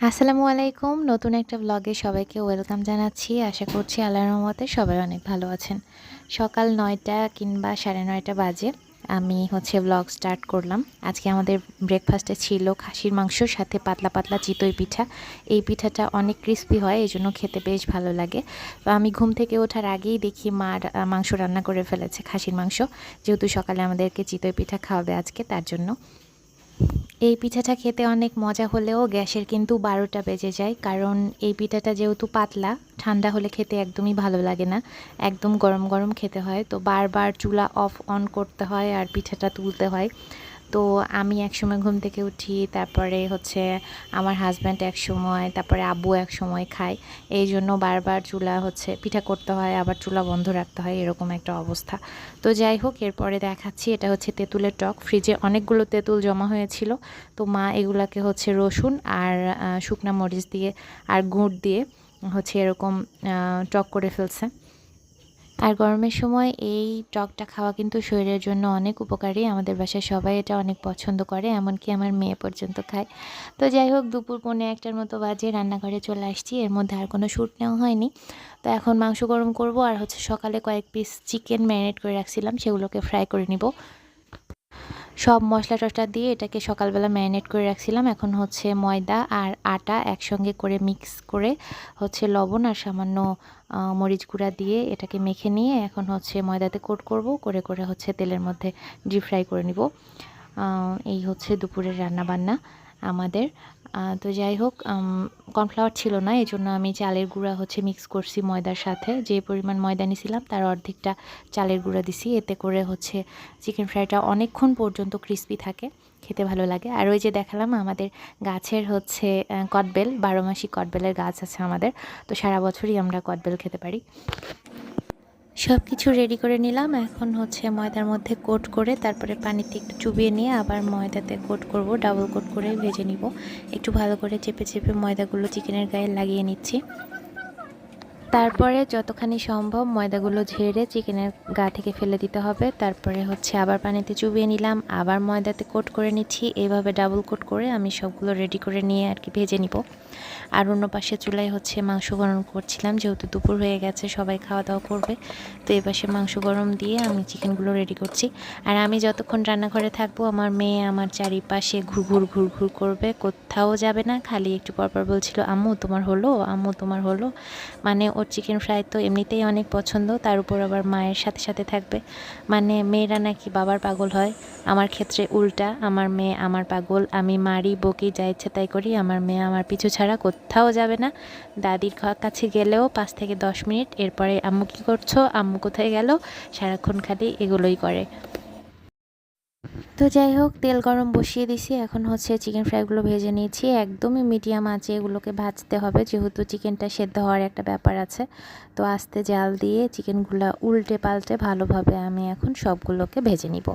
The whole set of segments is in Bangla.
আসসালামু আলাইকুম। নতুন একটা ব্লগে সবাইকে ওয়েলকাম জানাচ্ছি। আশা করছি আল্লাহর রহমতে সবাই অনেক ভালো আছেন। সকাল নয়টা কিংবা সাড়ে নয়টা বাজে। আমি হচ্ছে ব্লগ স্টার্ট করলাম। আজকে আমাদের ব্রেকফাস্টে ছিল খাসির মাংস, সাথে পাতলা পাতলা চিতই পিঠা। এই পিঠাটা অনেক ক্রিস্পি হয় এই জন্য খেতে বেশ ভালো লাগে। তো আমি ঘুম থেকে ওঠার আগেই দেখি মার মাংস রান্না করে ফেলেছে খাসির মাংস। যেহেতু সকালে আমাদেরকে চিতই পিঠা খাওয়াবে আজকে, তার জন্য। এই পিঠাটা খেতে অনেক মজা হলেও গ্যাসের কিন্তু বারোটা বেজে যায়। কারণ এই পিঠাটা যেহেতু পাতলা, ঠান্ডা হলে খেতে একদমই ভালো লাগে না। একদম গরম গরম খেতে হয়। তো বারবার চুলা অফ অন করতে হয় আর পিঠাটা তুলতে হয়। তো আমি একসময় ঘুম থেকে উঠি, তারপরে হচ্ছে আমার হাজব্যান্ড এক সময় তারপরে আব্বু এক সময় খায়। এই জন্য বারবার চুলা হচ্ছে পিঠা করতে হয়, আবার চুলা বন্ধ রাখতে হয়, এরকম একটা অবস্থা। তো যাই হোক, এরপরে দেখাচ্ছি, এটা হচ্ছে তেঁতুলের টক। ফ্রিজে অনেকগুলো তেঁতুল জমা হয়েছিল। তো মা এগুলাকে হচ্ছে রসুন আর শুকনা মরিচ দিয়ে আর গুড় দিয়ে হচ্ছে এরকম টক করে ফেলছে। আর গরমের সময় এই টকটা খাওয়া কিন্তু শরীরের জন্য অনেক উপকারী। আমাদের বাসায় সবাই এটা অনেক পছন্দ করে, এমনকি আমার মেয়ে পর্যন্ত খায়। তো যাই হোক, দুপুর পনে একটার মতো বাজে রান্নাঘরে চলে আসছি, এর মধ্যে আর কোনো শ্যুট নেওয়া হয়নি। তো এখন মাংস গরম করব, আর হচ্ছে সকালে কয়েক পিস চিকেন ম্যারিনেট করে রাখছিলাম, সেগুলোকে ফ্রাই করে নিব। সব মশলা টশলা দিয়ে এটাকে সকালবেলা ম্যারিনেট করে রাখছিলাম। এখন হচ্ছে ময়দা আর আটা একসঙ্গে করে মিক্স করে হচ্ছে লবণ আর সামান্য মরিচ গুঁড়া দিয়ে এটাকে মেখে নিয়ে এখন হচ্ছে ময়দাতে কোট করব, করে করে হচ্ছে তেলের মধ্যে ডিপ ফ্রাই করে নিব। এই হচ্ছে দুপুরের রান্না বান্না আমাদের। তো যাই হোক কর্নফ্লাওয়ার ছিল না এই জন্য আমি চালের গুঁড়া হচ্ছে মিক্স করছি ময়দার সাথে। যে পরিমাণ ময়দা নিয়েছিলাম তার অর্ধেকটা চালের গুঁড়া দিছি। এতে করে হচ্ছে চিকেন ফ্রাইটা অনেকক্ষণ পর্যন্ত ক্রিস্পি থাকে, খেতে ভালো লাগে। আর ওই যে দেখালাম, আমাদের গাছের হচ্ছে কটবেল বারো মাসি কটবেলের গাছ আছে আমাদের। তো সারা বছরই আমরা কটবেল খেতে পারি। সব কিছু রেডি করে নিলাম। এখন হচ্ছে ময়দার মধ্যে কোট করে তারপরে পানিতে একটু চুবিয়ে নিয়ে আবার ময়দাতে কোট করব ডাবল কোট করে ভেজে নিব। একটু ভালো করে চেপে চেপে ময়দাগুলো চিকেনের গায়ে লাগিয়ে নিচ্ছি। তারপরে যতখানি সম্ভব ময়দাগুলো ঝেড়ে চিকেনের গা থেকে ফেলে দিতে হবে। তারপরে হচ্ছে আবার পানিতে চুবিয়ে নিলাম, আবার ময়দাতে কোট করে নিচ্ছি। এইভাবে ডাবল কোট করে আমি সবগুলো রেডি করে নিয়ে আর কি ভেজে নিব। আর অন্য পাশে চুলায় হচ্ছে মাংস গরম করছিলাম, যেহেতু দুপুর হয়ে গেছে, সবাই খাওয়া দাওয়া করবে। তো এই পাশে মাংস গরম দিয়ে আমি চিকেনগুলো রেডি করছি। আর আমি যতক্ষণ রান্নাঘরে থাকব, আমার মেয়ে আমার চারিপাশে ঘুর ঘুর ঘুর ঘুর করবে। কোথাও যাবে না, খালি একটু পরপর বলছিল, আম্মু, তোমার হলো? আম্মু, তোমার হলো? মানে ওর চিকেন ফ্রাই তো এমনিতেই অনেক পছন্দ, তার উপর আবার মায়ের সাথে সাথে থাকবে। মানে মেয়েরা নাকি বাবার পাগল হয়, আমার ক্ষেত্রে উল্টা। আমার মেয়ে আমার পাগল, আমি মারি, বকি, যা ইচ্ছে তাই করি, আমার মেয়ে আমার পিছু ছাড়া কোথাও যাবে না। দাদির কাছে গেলেও পাঁচ থেকে দশ মিনিট, এরপরে আম্মু কী করছ, আম্মু কোথায় গেল, সারাক্ষণ খালি এগুলোই করে। তো যাই হোক তেল গরম বসিয়ে দিছি। এখন হচ্ছে চিকেন ফ্রাইগুলো ভেজে নিয়েছি। একদমই মিডিয়াম আঁচে এগুলোকে ভাজতে হবে যেহেতু চিকেনটা সেদ্ধ হওয়ার একটা ব্যাপার আছে। তো আস্তে জাল দিয়ে চিকেনগুলো উল্টে পাল্টে ভালোভাবে আমি এখন সবগুলোকে ভেজে নিব।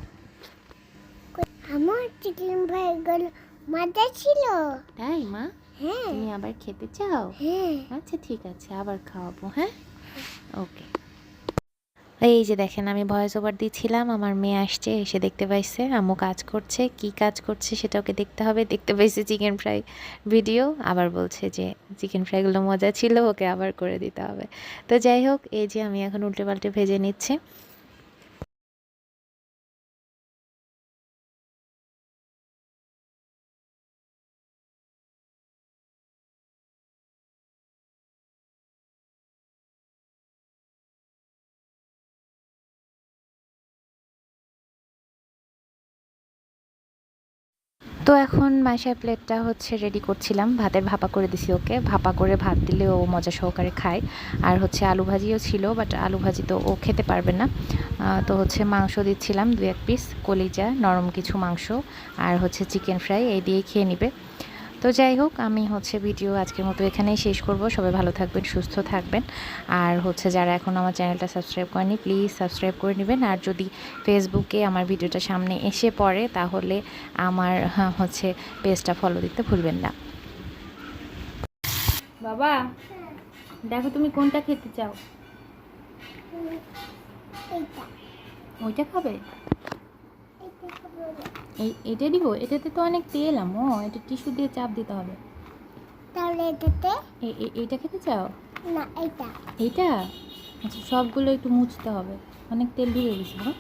আমার চিকেন ফ্রাইগুলো মজা ছিল। তাই মা? হ্যাঁ। তুমি আবার খেতে চাও? হ্যাঁ। আচ্ছা ঠিক আছে আবার খাওয়াবো হ্যাঁ? ওকে এই যে দেখেন, আমি ভয়েস ওভার দিচ্ছিলাম আমার মেয়ে আসছে, এসে দেখতে পাইছে, আম্মু কাজ করছে, কি কাজ করছে সেটা ওকে দেখতে হবে, দেখতে পাইছে চিকেন ফ্রাই ভিডিও আবার বলছে যে চিকেন ফ্রাইগুলো মজা ছিল, ওকে আবার করে দিতে হবে। তো যাই হোক, এই যে আমি এখন উল্টে পাল্টে ভেজে নিচ্ছি। তো এখন মাসার প্লেটটা হচ্ছে রেডি করছিলাম। ভাতের ভাপা করে দিছি ওকে। ভাপা করে ভাত দিলে ও মজা সহকারে খায়। আর হচ্ছে আলু ভাজিও ছিল বাট আলু ভাজি তো ও খেতে পারবে না। তো হচ্ছে মাংস দিচ্ছিলাম দু এক পিস কলিজা, নরম কিছু মাংস, আর হচ্ছে চিকেন ফ্রাই এই দিয়েই খেয়ে নিবে। তো যাই হোক আমি হচ্ছে ভিডিও আজকের মতো এখানেই শেষ করব। সবাই ভালো থাকবেন সুস্থ থাকবেন। আর হচ্ছে যারা এখন আমার চ্যানেলটা সাবস্ক্রাইব করেনি প্লিজ সাবস্ক্রাইব করে নেবেন। আর যদি ফেসবুকে আমার ভিডিওটা সামনে এসে পড়ে তাহলে আমার হ্যাঁ, হচ্ছে পেজটা ফলো দিতে ভুলবেন না। বাবা দেখো তুমি কোনটা খেতে চাও? ওইটা খাবে। এই এটা দিব এটাতে তো অনেক তেল আমো এটা টিস্যু দিয়ে চাপ দিতে হবে। তাহলে এটাতে? এইটা খেতে চাও? না এটা এইটা? আচ্ছা সবগুলো একটু মুছতে হবে। অনেক তেল দিয়ে গেছে হ্যাঁ